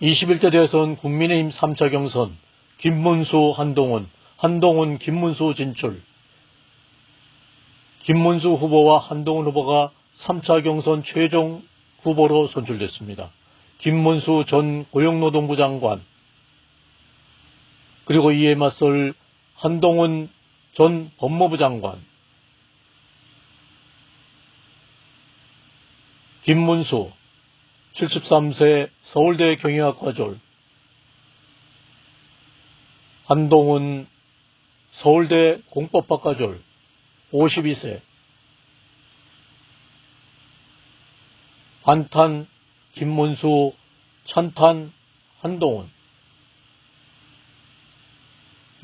21대 대선 국민의힘 3차 경선 김문수 한동훈, 한동훈 김문수 진출. 김문수 후보와 한동훈 후보가 3차 경선 최종 후보로 선출됐습니다. 김문수 전 고용노동부 장관. 그리고 이에 맞설 한동훈 전 법무부 장관. 김문수 73세 서울대 경영학과 졸. 한동훈 서울대 공법학과 졸. 52세. 반탄 김문수 찬탄 한동훈.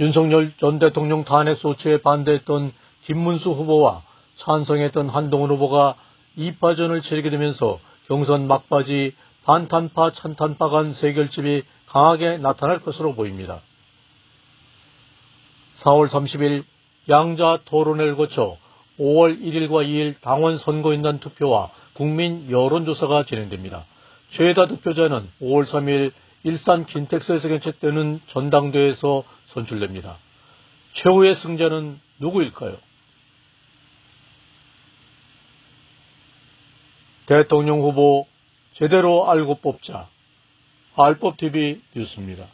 윤석열 전 대통령 탄핵 소추에 반대했던 김문수 후보와 찬성했던 한동훈 후보가 2파전을 치르게 되면서 경선 막바지 반탄파 찬탄파 간 세결집이 강하게 나타날 것으로 보입니다. 4월 30일 양자 토론회를 거쳐 5월 1일과 2일 당원 선거인단 투표와 국민 여론조사가 진행됩니다. 최다 득표자는 5월 3일 일산 킨텍스에서 개최되는 전당대회에서 선출됩니다. 최후의 승자는 누구일까요? 대통령 후보 제대로 알고 뽑자. 알법TV 뉴스입니다.